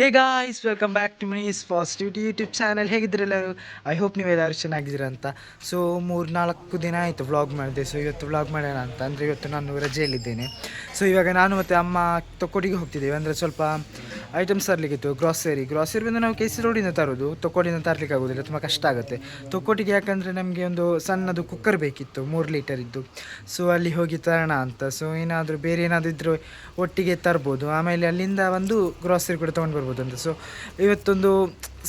Hey guys welcome back to Mee's positive YouTube channel ಹೇಗಿದ್ರಲ್ಲ I hope ನೀವು ಎಲ್ಲರೂ ಅಂತ. So ಮೂರು ನಾಲ್ಕು ದಿನ ಆಯಿತು ವ್ಲಾಗ್ ಮಾಡಿದೆ. ಸೊ ಇವತ್ತು ವ್ಲಾಗ್ ಮಾಡೋಣ ಅಂತ. ಅಂದರೆ ಇವತ್ತು ನಾನು ರಜೆಯಲ್ಲಿದ್ದೇನೆ. ಸೊ ಇವಾಗ ನಾನು ಮತ್ತು ಅಮ್ಮ ತೊಕ್ಕೋಟಿಗೆ ಹೋಗ್ತಿದ್ದೇವೆ. ಅಂದರೆ ಸ್ವಲ್ಪ ಐಟಮ್ಸ್ ತರಲಿಕ್ಕಿತ್ತು ಗ್ರಾಸರಿ ಗ್ರಾಸರಿ ಬಂದು ನಾವು ಕೆ ಸಿ ರೋಡಿಂದ ತರೋದು ತೊಕ್ಕೋಟಿಂದ ತರಲಿಕ್ಕೆ ಆಗೋದಿಲ್ಲ, ತುಂಬ ಕಷ್ಟ ಆಗುತ್ತೆ. ತೊಕ್ಕೋಟಿಗೆ ಯಾಕಂದರೆ ನಮಗೆ ಒಂದು ಸಣ್ಣದು ಕುಕ್ಕರ್ ಬೇಕಿತ್ತು, ಮೂರು ಲೀಟರ್ ಇದ್ದು. ಸೊ ಅಲ್ಲಿ ಹೋಗಿ ತರೋಣ ಅಂತ. ಸೊ ಏನಾದರೂ ಬೇರೆ ಏನಾದರೂ ಇದ್ದರೂ ಒಟ್ಟಿಗೆ ತರ್ಬೋದು. ಆಮೇಲೆ ಅಲ್ಲಿಂದ ಒಂದು ಗ್ರಾಸರಿ ಕೂಡ ತೊಗೊಂಡು ಬರ್ಬೋದು ಅಂತ. ಸೊ ಇವತ್ತೊಂದು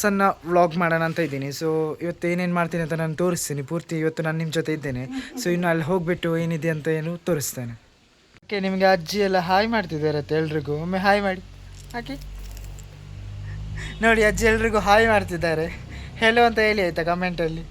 ಸಣ್ಣ ವ್ಲಾಗ್ ಮಾಡೋಣ ಅಂತ ಇದ್ದೀನಿ. ಸೊ ಇವತ್ತು ಏನೇನು ಮಾಡ್ತೀನಿ ಅಂತ ನಾನು ತೋರಿಸ್ತೀನಿ. ಪೂರ್ತಿ ಇವತ್ತು ನಾನು ನಿಮ್ಮ ಜೊತೆ ಇದ್ದೇನೆ. ಸೊ ಇನ್ನು ಅಲ್ಲಿ ಹೋಗಿಬಿಟ್ಟು ಏನಿದೆ ಅಂತ ಏನು ತೋರಿಸ್ತೇನೆ. ಓಕೆ ನಿಮಗೆ ಅಜ್ಜಿ ಎಲ್ಲ ಹಾಯ್ ಮಾಡ್ತಿದ್ದಾರೆ ಅಂತ ಎಲ್ರಿಗೂ. ಒಮ್ಮೆ ಹಾಯ್ ಮಾಡಿ. ಹಾಕಿ ನೋಡಿ ಅಜ್ಜಿ ಎಲ್ರಿಗೂ ಹಾಯ್ ಮಾಡ್ತಿದ್ದಾರೆ. ಹೆಲೋ ಅಂತ ಹೇಳಿ ಆಯ್ತಾ ಕಮೆಂಟಲ್ಲಿ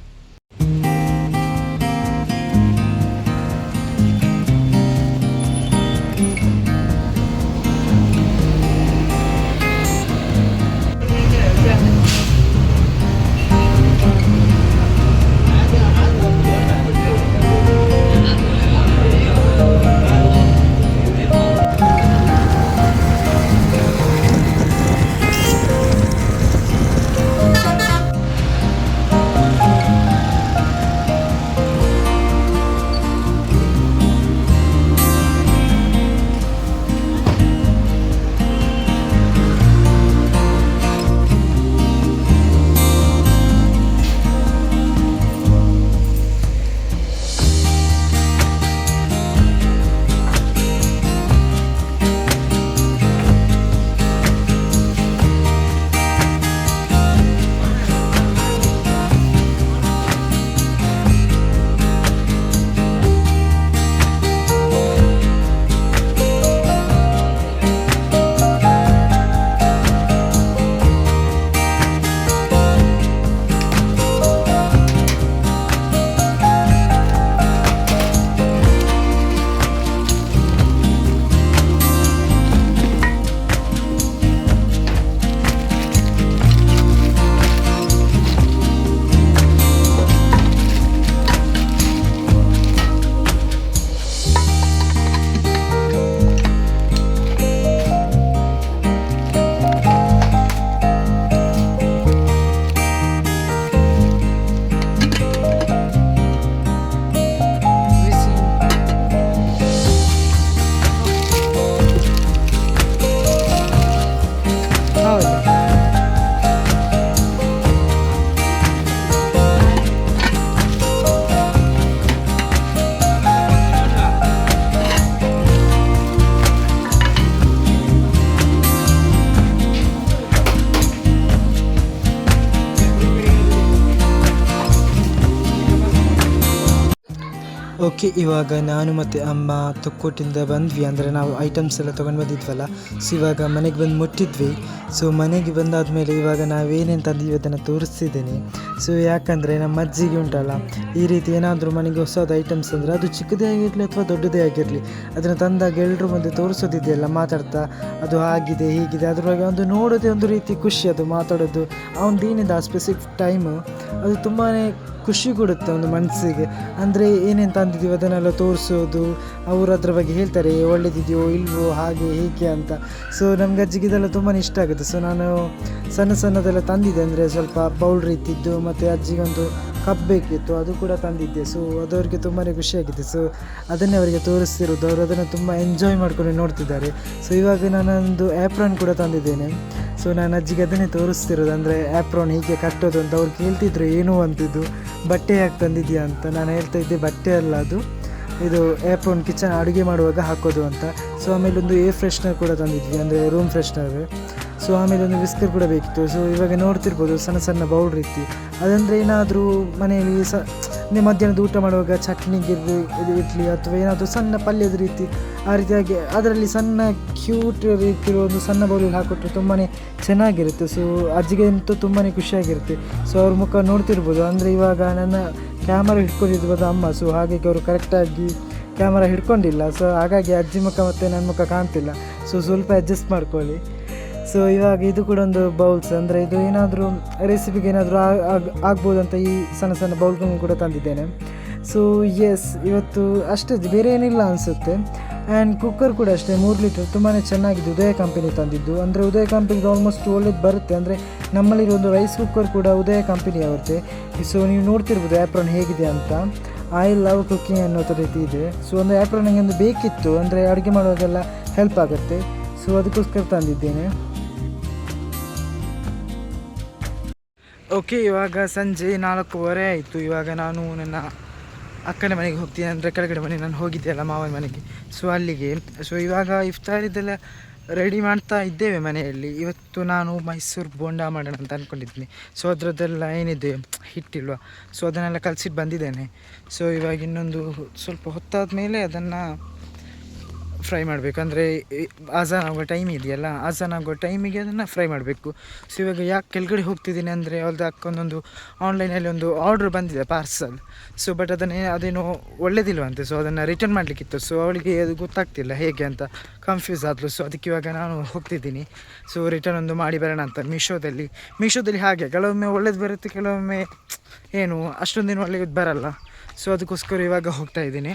ಓಕೆ, ಇವಾಗ ನಾನು ಮತ್ತು ಅಮ್ಮ ತೊಕ್ಕೋಟಿಂದ ಬಂದ್ವಿ ಅಂದರೆ ನಾವು ಐಟಮ್ಸ್ ಎಲ್ಲ ತೊಗೊಂಡು ಬಂದಿದ್ವಲ್ಲ ಸೊ ಇವಾಗ ಮನೆಗೆ ಬಂದು ಮುಟ್ಟಿದ್ವಿ. ಸೊ ಮನೆಗೆ ಬಂದಾದಮೇಲೆ ಇವಾಗ ನಾವೇನೇನು ತಂದಿದ್ವಿ ಅದನ್ನು ತೋರಿಸ್ತಿದ್ದೀನಿ. ಸೊ ಯಾಕಂದರೆ ನಮ್ಮ ಅಜ್ಜಿಗೆ ಉಂಟಲ್ಲ, ಈ ರೀತಿ ಏನಾದರೂ ಮನೆಗೆ ಹೊಸದ ಐಟಮ್ಸ್ ಅಂದರೆ ಅದು ಚಿಕ್ಕದೇ ಆಗಿರಲಿ ಅಥವಾ ದೊಡ್ಡದೇ ಆಗಿರಲಿ, ಅದನ್ನು ತಂದಾಗ ಎಲ್ಲರೂ ಮುಂದೆ ತೋರಿಸೋದಿದೆಯಲ್ಲ, ಮಾತಾಡ್ತಾ, ಅದು ಆಗಿದೆ, ಹೀಗಿದೆ, ಅದರೊಳಗೆ ಒಂದು ನೋಡೋದೇ ಒಂದು ರೀತಿ ಖುಷಿ, ಅದು ಮಾತಾಡೋದು, ಆ ಒಂದು ಆ ಸ್ಪೆಸಿಫಿಕ್ ಟೈಮು ಅದು ತುಂಬಾ ಖುಷಿ ಕೊಡುತ್ತೆ ಒಂದು ಮನಸ್ಸಿಗೆ. ಅಂದರೆ ಏನೇನು ತಂದಿದ್ದೀವಿ ಅದನ್ನೆಲ್ಲ ತೋರಿಸೋದು, ಅವರು ಅದ್ರ ಬಗ್ಗೆ ಹೇಳ್ತಾರೆ ಒಳ್ಳೇದಿದೆಯೋ, ಇಲ್ವೋ, ಹಾಗೆ, ಹೀಗೆ ಅಂತ. ಸೊ ನಮ್ಗೆ ಅಜ್ಜಿಗೆ ಇದೆಲ್ಲ ತುಂಬಾ ಇಷ್ಟ ಆಗುತ್ತೆ. ಸೊ ನಾನು ಸಣ್ಣ ಸಣ್ಣದೆಲ್ಲ ತಂದಿದ್ದೆ. ಅಂದರೆ ಸ್ವಲ್ಪ ಬೌಲ್ ರೀತಿದ್ದು, ಮತ್ತು ಅಜ್ಜಿಗೆ ಒಂದು ಕಪ್ ಬೇಕಿತ್ತು, ಅದು ಕೂಡ ತಂದಿದ್ದೆ. ಸೊ ಅದು ಅವರಿಗೆ ತುಂಬಾ ಖುಷಿಯಾಗಿದೆ. ಸೊ ಅದನ್ನೇ ಅವರಿಗೆ ತೋರಿಸ್ತಿರೋದು. ಅವರು ಅದನ್ನು ತುಂಬ ಎಂಜಾಯ್ ಮಾಡ್ಕೊಂಡು ನೋಡ್ತಿದ್ದಾರೆ. ಸೊ ಇವಾಗ ನಾನೊಂದು ಆ್ಯಪ್ರಾನ್ ಕೂಡ ತಂದಿದ್ದೇನೆ. ಸೊ ನಾನು ಅಜ್ಜಿಗೆ ಅದನ್ನೇ ತೋರಿಸ್ತಿರೋದು. ಅಂದರೆ ಆ್ಯಪ್ರಾನ್ ಹೀಗೆ ಕಟ್ಟೋದು ಅಂತ. ಅವ್ರು ಕೇಳ್ತಿದ್ರು, ಏನು? ಅಂತಿದ್ದು. ಬಟ್ಟೆ ಯಾಕೆ ತಂದಿದೆಯಾ ಅಂತ. ನಾನು ಹೇಳ್ತಾ ಇದ್ದೆ, ಬಟ್ಟೆ ಅಲ್ಲ ಅದು. ಇದು ಏಪ್ರೋನ್ ಕಿಚನ್ ಅಡುಗೆ ಮಾಡುವಾಗ ಹಾಕೋದು ಅಂತ. ಸೊ ಆಮೇಲೆ ಒಂದು ಏರ್ ಫ್ರೆಶ್ನರ್ ಕೂಡ ತಂದಿದ್ವಿ, ಅಂದರೆ ರೂಮ್ ಫ್ರೆಶ್ನರ್ ಸೊ ಆಮೇಲೆ ಒಂದು ವಿಸ್ಕರ್ ಕೂಡ ಬೇಕಿತ್ತು. ಸೊ ಇವಾಗ ನೋಡ್ತಿರ್ಬೋದು, ಸಣ್ಣ ಸಣ್ಣ ಬೌಲ್ ರೀತಿ. ಅದಂದರೆ ಏನಾದರೂ ಮನೆಯಲ್ಲಿ ಸ ನೀವು ಮಧ್ಯಾಹ್ನದ ಊಟ ಮಾಡುವಾಗ ಚಟ್ನಿಗೆ ಇದು ಇಡ್ಲಿ ಅಥವಾ ಏನಾದರೂ ಸಣ್ಣ ಪಲ್ಯದ ರೀತಿ, ಆ ರೀತಿಯಾಗಿ ಅದರಲ್ಲಿ ಸಣ್ಣ ಕ್ಯೂಟ್ ರೀತಿರೋ ಒಂದು ಸಣ್ಣ ಬೌಲಿಗೆ ಹಾಕೊಟ್ರೆ ತುಂಬಾ ಚೆನ್ನಾಗಿರುತ್ತೆ. ಸೊ ಅಜ್ಜಿಗೆ ಅಂತೂ ತುಂಬಾ ಖುಷಿಯಾಗಿರುತ್ತೆ. ಸೊ ಅವ್ರ ಮುಖ ನೋಡ್ತಿರ್ಬೋದು. ಅಂದರೆ ಇವಾಗ ನನ್ನ ಕ್ಯಾಮರಾ ಹಿಡ್ಕೊಂಡಿರ್ಬೋದು ಅಮ್ಮ ಸೊ ಹಾಗಾಗಿ ಅವರು ಕರೆಕ್ಟಾಗಿ ಕ್ಯಾಮರಾ ಹಿಡ್ಕೊಂಡಿಲ್ಲ. ಸೊ ಹಾಗಾಗಿ ಅಜ್ಜಿ ಮುಖ ಮತ್ತು ನನ್ನ ಮುಖ ಕಾಣ್ತಿಲ್ಲ. ಸೊ ಸ್ವಲ್ಪ ಅಡ್ಜಸ್ಟ್ ಮಾಡ್ಕೊಳ್ಳಿ. ಸೊ ಇವಾಗ ಇದು ಕೂಡ ಒಂದು ಬೌಲ್ಸ್ ಅಂದರೆ ಇದು ಏನಾದರೂ ರೆಸಿಪಿಗೆ ಏನಾದರೂ ಆಗ್ಬೋದು ಅಂತ ಈ ಸಣ್ಣ ಸಣ್ಣ ಬೌಲ್ಗಳನ್ನು ಕೂಡ ತಂದಿದ್ದೇನೆ. ಸೊ ಎಸ್ ಇವತ್ತು ಅಷ್ಟೇ, ಬೇರೆ ಏನಿಲ್ಲ ಅನಿಸುತ್ತೆ. ಆ್ಯಂಡ್ ಕುಕ್ಕರ್ ಕೂಡ ಅಷ್ಟೇ, ಮೂರು ಲೀಟರ್ ತುಂಬಾ ಚೆನ್ನಾಗಿದೆ ಉದಯ ಕಂಪನಿ ತಂದಿದ್ದು. ಅಂದರೆ ಉದಯ ಕಂಪನಿದು ಆಲ್ಮೋಸ್ಟ್ ಒಳ್ಳೇದು ಬರುತ್ತೆ. ಅಂದರೆ ನಮ್ಮಲ್ಲಿರೋ ಒಂದು ರೈಸ್ ಕುಕ್ಕರ್ ಕೂಡ ಉದಯ ಕಂಪನಿ ಅವ್ರದ್ದೆ ಸೊ ನೀವು ನೋಡ್ತಿರ್ಬೋದು ಆ್ಯಪ್ರಾನ್ ಹೇಗಿದೆ ಅಂತ. ಐ ಲವ್ ಕುಕ್ಕಿಂಗ್ ಅನ್ನೋ ರೀತಿ ಇದೆ. ಸೊ ಒಂದು ಆ್ಯಪ್ರಾನ್ ನನಗೆ ಒಂದು ಬೇಕಿತ್ತು. ಅಂದರೆ ಅಡುಗೆ ಮಾಡುವಾಗೆಲ್ಲ ಹೆಲ್ಪ್ ಆಗುತ್ತೆ. ಸೊ ಅದಕ್ಕೋಸ್ಕರ ತಂದಿದ್ದೇನೆ. ಓಕೆ ಇವಾಗ ಸಂಜೆ ನಾಲ್ಕೂವರೆ ಆಯಿತು. ಇವಾಗ ನಾನು ನನ್ನ ಅಕ್ಕನ ಮನೆಗೆ ಹೋಗ್ತೀನಿ, ಅಂದರೆ ಕೆಳಗಡೆ ಮನೆ, ನಾನು ಹೋಗಿದ್ದೆ ಅಲ್ಲ ಮಾವನ ಮನೆಗೆ. ಸೊ ಅಲ್ಲಿಗೆ ಸೊ ಇವಾಗ ಇಫ್ತಾರಿದ್ದೆಲ್ಲ ರೆಡಿ ಮಾಡ್ತಾ ಇದ್ದೇವೆ ಮನೆಯಲ್ಲಿ. ಇವತ್ತು ನಾನು ಮೈಸೂರು ಬೋಂಡ ಮಾಡೋಣ ಅಂತ ಅಂದ್ಕೊಂಡಿದ್ದೀನಿ ಸೊ ಅದರದ್ದೆಲ್ಲ ಏನಿದೆ, ಹಿಟ್ಟಿಲ್ವ? ಸೊ ಅದನ್ನೆಲ್ಲ ಕಲಸಿಟ್ಟು ಬಂದಿದ್ದೇನೆ. ಸೊ ಇವಾಗ ಇನ್ನೊಂದು ಸ್ವಲ್ಪ ಹೊತ್ತಾದ ಮೇಲೆ ಅದನ್ನು ಫ್ರೈ ಮಾಡಬೇಕು. ಅಂದರೆ ಆಜಾನ್ ಆಗೋ ಟೈಮ್ ಇದೆಯಲ್ಲ ಅಜಾನ್ ಆಗೋ ಟೈಮಿಗೆ ಅದನ್ನು ಫ್ರೈ ಮಾಡಬೇಕು. ಸೊ ಇವಾಗ ಯಾಕೆ ಕೆಳಗಡೆ ಹೋಗ್ತಿದ್ದೀನಿ ಅಂದರೆ ಅವ್ರದ್ದು ಅಕ್ಕೊಂದೊಂದು ಆನ್ಲೈನಲ್ಲಿ ಒಂದು ಆರ್ಡ್ರ್ ಬಂದಿದೆ ಪಾರ್ಸಲ್ ಸೊ ಬಟ್ ಅದನ್ನೇ, ಅದೇನೋ ಒಳ್ಳೇದಿಲ್ವಂತೆ. ಸೊ ಅದನ್ನು ರಿಟರ್ನ್ ಮಾಡಲಿಕ್ಕಿತ್ತು. ಸೊ ಅವಳಿಗೆ ಅದು ಗೊತ್ತಾಗ್ತಿಲ್ಲ ಹೇಗೆ ಅಂತ ಕನ್ಫ್ಯೂಸ್ ಆದಲು. ಸೊ ಅದಕ್ಕೆ ಇವಾಗ ನಾನು ಹೋಗ್ತಿದ್ದೀನಿ. ಸೊ ರಿಟರ್ನ್ ಒಂದು ಮಾಡಿ ಬರೋಣ ಅಂತ ಮೀಶೋದಲ್ಲಿ ಮೀಶೋದಲ್ಲಿ ಹಾಗೆ, ಕೆಲವೊಮ್ಮೆ ಒಳ್ಳೇದು ಬರುತ್ತೆ, ಕೆಲವೊಮ್ಮೆ ಏನು, ಅಷ್ಟೊಂದಿನ ಒಳ್ಳೆಯದು ಬರಲ್ಲ. ಸೊ ಅದಕ್ಕೋಸ್ಕರ ಇವಾಗ ಹೋಗ್ತಾ ಇದ್ದೀನಿ.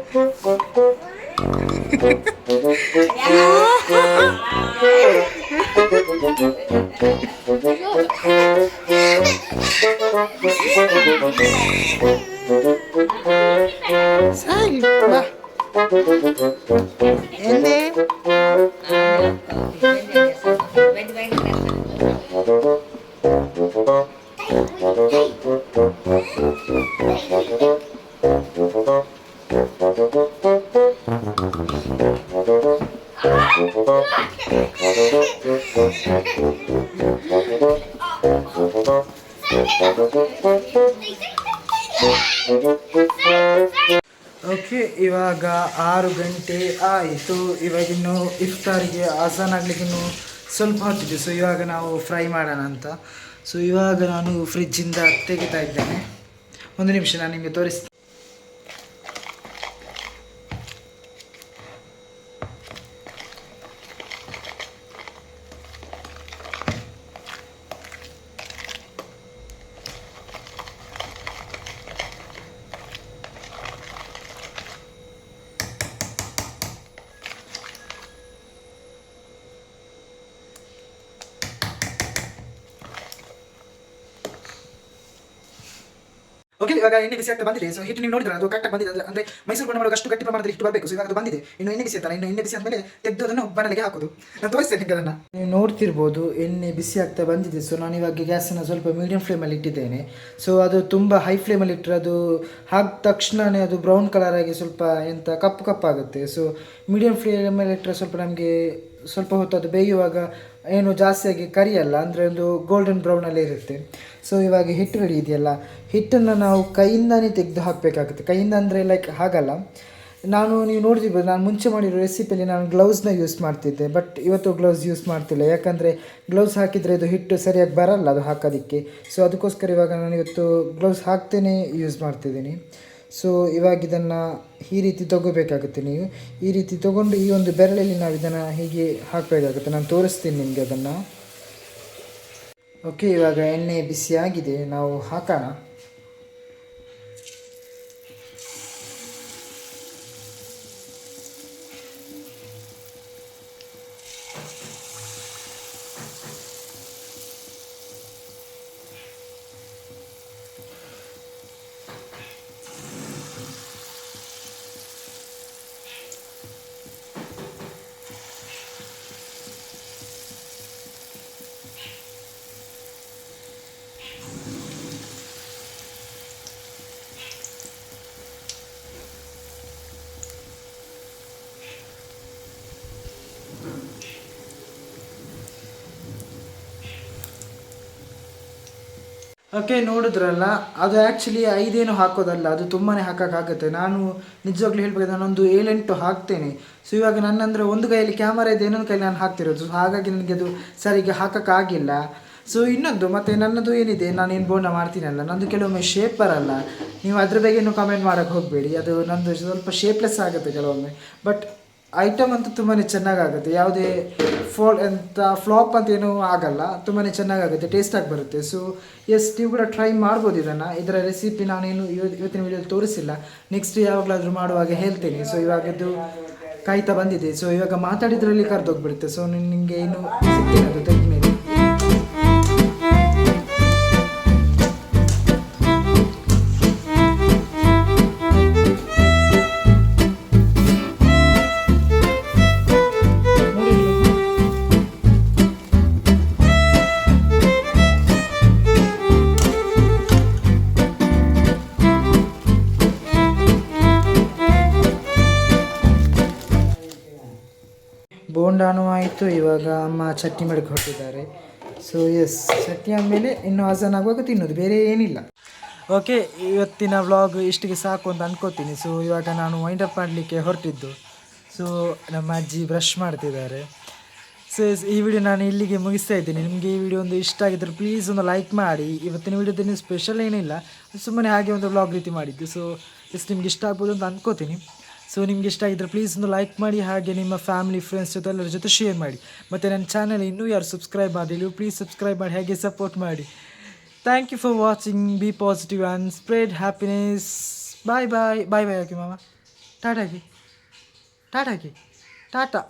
ಓಕೆ ಇವಾಗ ಆರು ಗಂಟೆ ಆಯಿತು. ಇವಾಗಿನ್ನು ಇಫ್ತಾರಿಗೆ ಆಸಾನ್ ಆಗ್ಲಿಕ್ಕೆ ಇನ್ನು ಸ್ವಲ್ಪ ಹೊತ್ತಿದೆ ಸೊ ಇವಾಗ ನಾವು ಫ್ರೈ ಮಾಡೋಣ ಅಂತ. ಸೊ ಇವಾಗ ನಾನು ಫ್ರಿಜ್ಜಿಂದ ತೆಗಿತಾ ಇದ್ದೇನೆ. ಒಂದು ನಿಮಿಷ, ನಾನು ನಿಮಗೆ ತೋರಿಸ್ತೀನಿ. ಓಕೆ ಇವಾಗ ಎಣ್ಣೆ ಬಿಸಿ ಆಗ್ತಾ ಬಂದಿದೆ. ಸೊ ಹಿಟ್ಟು ನೀವು ನೋಡಿದ್ರೆ ಅದು ಕರೆಕ್ಟಾಗಿ ಬಂದಿದೆ. ಅಂದ್ರೆ- ಅಂದ್ರೆ ಮೈಸೂರು ಮಾಡುವಾಗ ಅಷ್ಟು ಗಟ್ಟಿ ಪ್ರಮಾಣದಲ್ಲಿ ಹಿಟ್ಟು ಬರಬೇಕು. ಸೊ ಇವಾಗ ಅದು ಬಂದಿದೆ. ಇನ್ನು ಎಣ್ಣೆ ಬಿಸಿ ಆಗ್ತಾನೆ ಇನ್ನು ಎಣ್ಣೆ ಬಿಸಿ ಆದಮೇಲೆ ತೆಗೆದು ಅದನ್ನು ಬಣ್ಣಲಿಗೆ ಹಾಕೋದು. ನಾನು ತೋರಿಸ್ತೇನೆ ನಿಮಗೆ ಅದನ್ನು. ನೀವು ನೋಡ್ತಿರ್ಬೋದು, ಎಣ್ಣೆ ಬಿಸಿ ಆಗ್ತಾ ಬಂದಿದೆ. ಸೊ ನಾನು ಇವಾಗ ಗ್ಯಾಸನ್ನು ಸ್ವಲ್ಪ ಮೀಡಿಯಂ ಫ್ಲೇಮಲ್ಲಿ ಇಟ್ಟಿದ್ದೇನೆ. ಸೊ ಅದು ತುಂಬ ಹೈ ಫ್ಲೇಮಲ್ಲಿ ಇಟ್ಟರೆ ಅದು ಹಾಕಿದ ತಕ್ಷಣವೇ ಅದು ಬ್ರೌನ್ ಕಲರ್ ಆಗಿ ಸ್ವಲ್ಪ ಎಂತ ಕಪ್ಪು ಕಪ್ಪಾಗುತ್ತೆ. ಸೊ ಮೀಡಿಯಂ ಫ್ಲೇಮಲ್ಲಿ ಇಟ್ಟರೆ ಸ್ವಲ್ಪ ನಮಗೆ ಸ್ವಲ್ಪ ಹೊತ್ತು ಅದು ಬೇಯುವಾಗ ಏನು ಜಾಸ್ತಿಯಾಗಿ ಕರಿಯಲ್ಲ, ಅಂದರೆ ಒಂದು ಗೋಲ್ಡನ್ ಬ್ರೌನಲ್ಲೇ ಇರುತ್ತೆ. ಸೊ ಇವಾಗ ಹಿಟ್ಟು ರೆಡಿ ಇದೆಯಲ್ಲ, ಹಿಟ್ಟನ್ನು ನಾವು ಕೈಯಿಂದನೇ ತೆಗೆದು ಹಾಕಬೇಕಾಗುತ್ತೆ. ಕೈಯಿಂದ ಅಂದರೆ ಲೈಕ್ ಹಾಗಲ್ಲ. ನಾನು ನೀವು ನೋಡ್ತಿರ್ಬೋದು ನಾನು ಮುಂಚೆ ಮಾಡಿರೋ ರೆಸಿಪಿಯಲ್ಲಿ ನಾನು ಗ್ಲೌಸ್ನ ಯೂಸ್ ಮಾಡ್ತಿದ್ದೆ ಬಟ್ ಇವತ್ತು ಗ್ಲೌಸ್ ಯೂಸ್ ಮಾಡ್ತಿಲ್ಲ. ಯಾಕಂದರೆ ಗ್ಲೌಸ್ ಹಾಕಿದರೆ ಇದು ಹಿಟ್ಟು ಸರಿಯಾಗಿ ಬರಲ್ಲ ಅದು ಹಾಕೋದಕ್ಕೆ. ಸೊ ಅದಕ್ಕೋಸ್ಕರ ಇವಾಗ ನಾನು ಇವತ್ತು ಗ್ಲೌಸ್ ಹಾಕ್ತೇನೆ ಯೂಸ್ ಮಾಡ್ತಿದ್ದೀನಿ. ಸೊ ಇವಾಗ ಇದನ್ನು ಈ ರೀತಿ ತಗೋಬೇಕಾಗುತ್ತೆ ನೀವು. ಈ ರೀತಿ ತಗೊಂಡು ಈ ಒಂದು ಬೆರಳಲ್ಲಿ ನಾವು ಇದನ್ನು ಹೀಗೆ ಹಾಕಬೇಕಾಗುತ್ತೆ. ನಾನು ತೋರಿಸ್ತೀನಿ ನಿಮಗೆ ಅದನ್ನು. ಓಕೆ ಇವಾಗ ಎಣ್ಣೆ ಬಿಸಿಯಾಗಿದೆ. ನಾವು ಹಾಕೋಣ. ಓಕೆ ನೋಡಿದ್ರಲ್ಲ, ಅದು ಆ್ಯಕ್ಚುಲಿ ಐದೇನು ಹಾಕೋದಲ್ಲ, ಅದು ತುಂಬಾ ಹಾಕೋಕ್ಕಾಗುತ್ತೆ. ನಾನು ನಿಜವಾಗ್ಲೂ ಹೇಳ್ಬೇಕು ನಾನೊಂದು ಏಳೆಂಟು ಹಾಕ್ತೇನೆ. ಸೊ ಇವಾಗ ನನ್ನಂದ್ರೆ ಒಂದು ಕೈಯಲ್ಲಿ ಕ್ಯಾಮರಾ ಇದೆ, ಇನ್ನೊಂದು ಕೈಯಲ್ಲಿ ನಾನು ಹಾಕ್ತಿರೋದು. ಸೊ ಹಾಗಾಗಿ ನನಗೆ ಅದು ಸರಿಗೆ ಹಾಕೋಕ್ಕಾಗಿಲ್ಲ. ಸೊ ಇನ್ನೊಂದು, ಮತ್ತು ನನ್ನದು ಏನಿದೆ ನಾನು ಏನು ಬೋಂಡ ಮಾಡ್ತೀನಲ್ಲ, ನಂದು ಕೆಲವೊಮ್ಮೆ ಶೇಪ್ ಬರಲ್ಲ ನೀವು ಅದ್ರ ಬಗ್ಗೆನೂ ಕಮೆಂಟ್ ಮಾಡೋಕ್ಕೆ ಹೋಗಬೇಡಿ. ಅದು ನಂದು ಸ್ವಲ್ಪ ಶೇಪ್ಲೆಸ್ ಆಗುತ್ತೆ ಕೆಲವೊಮ್ಮೆ. ಬಟ್ ಐಟಮ್ ಅಂತೂ ತುಂಬಾ ಚೆನ್ನಾಗಾಗುತ್ತೆ. ಯಾವುದೇ ಫಾಲ್ ಎಂತ ಫ್ಲಾಪ್ ಅಂತ ಏನೂ ಆಗಲ್ಲ. ತುಂಬಾ ಚೆನ್ನಾಗಾಗುತ್ತೆ ಟೇಸ್ಟಾಗಿ ಬರುತ್ತೆ. ಸೊ ಎಸ್ ನೀವು ಕೂಡ ಟ್ರೈ ಮಾಡ್ಬೋದು ಇದನ್ನು. ಇದರ ರೆಸಿಪಿ ನಾನೇನು ಇವತ್ತು ಇವತ್ತಿನ ವಿಡಿಯೋದಲ್ಲಿ ತೋರಿಸಿಲ್ಲ. ನೆಕ್ಸ್ಟ್ ಯಾವಾಗಲಾದರೂ ಮಾಡುವಾಗ ಹೇಳ್ತೀನಿ. ಸೊ ಇವಾಗದ್ದು ಕಾಯ್ತಾ ಬಂದಿದೆ. ಸೊ ಇವಾಗ ಮಾತಾಡಿದ್ರಲ್ಲಿ ಕರೆದೋಗ್ಬಿಡುತ್ತೆ. ಸೊ ನಿಮಗೆ ಏನು ಸಿಗ್ತೀನಿ ಅದು ಆಯಿತು, ಇವಾಗ ಅಮ್ಮ ಚಟ್ನಿ ಮಾಡಕ್ಕೆ ಹೊರಟಿದ್ದಾರೆ ಸೊ ಎಸ್ ಚಟ್ನಿ ಆದಮೇಲೆ ಇನ್ನು ಹಸನ್ ಆಗುವಾಗ ತಿನ್ನೋದು, ಬೇರೆ ಏನಿಲ್ಲ. ಓಕೆ ಇವತ್ತಿನ ವ್ಲಾಗ್ ಇಷ್ಟಿಗೆ ಸಾಕು ಅಂತ ಅನ್ಕೋತೀನಿ. ಸೊ ಇವಾಗ ನಾನು ವೈಂಡ್ ಅಪ್ ಮಾಡಲಿಕ್ಕೆ ಹೊರಟಿದ್ದು. ಸೊ ನಮ್ಮ ಅಜ್ಜಿ ಬ್ರಷ್ ಮಾಡ್ತಿದ್ದಾರೆ. ಸೊ ಈ ವಿಡಿಯೋ ನಾನು ಇಲ್ಲಿಗೆ ಮುಗಿಸ್ತಾ ಇದ್ದೀನಿ. ನಿಮಗೆ ಈ ವಿಡಿಯೋ ಒಂದು ಇಷ್ಟ ಆಗಿದ್ರೆ ಪ್ಲೀಸ್ ಒಂದು ಲೈಕ್ ಮಾಡಿ. ಇವತ್ತಿನ ವಿಡಿಯೋದಲ್ಲಿ ಸ್ಪೆಷಲ್ ಏನಿಲ್ಲ, ಸುಮ್ಮನೆ ಹಾಗೆ ಒಂದು ವ್ಲಾಗ್ ರೀತಿ ಮಾಡಿದ್ದು. ಸೊ ಎಸ್ ನಿಮ್ಗೆ ಇಷ್ಟ ಆಗ್ಬೋದು ಅಂತ ಅನ್ಕೋತೀನಿ. ಸೊ ನಿಮ್ಗೆ ಇಷ್ಟ ಆಗಿದ್ರೆ ಪ್ಲೀಸ್ ಒಂದು ಲೈಕ್ ಮಾಡಿ, ಹಾಗೆ ನಿಮ್ಮ ಫ್ಯಾಮಿಲಿ ಫ್ರೆಂಡ್ಸ್ ಜೊತೆ ಎಲ್ಲರ ಜೊತೆ ಶೇರ್ ಮಾಡಿ. ಮತ್ತು ನನ್ನ ಚಾನಲ್ ಇನ್ನೂ ಯಾರು ಸಬ್ಸ್ಕ್ರೈಬ್ ಮಾಡಿಲ್ಲ ಪ್ಲೀಸ್ ಸಬ್ಸ್ಕ್ರೈಬ್ ಮಾಡಿ, ಹಾಗೆ ಸಪೋರ್ಟ್ ಮಾಡಿ. Thank you for watching be positive and spread happiness bye bye bye bye ಹಾಕಿ ಮಾಮ ಟಾಟಾಗಿ ಟಾಟಾಗಿ ಟಾಟಾ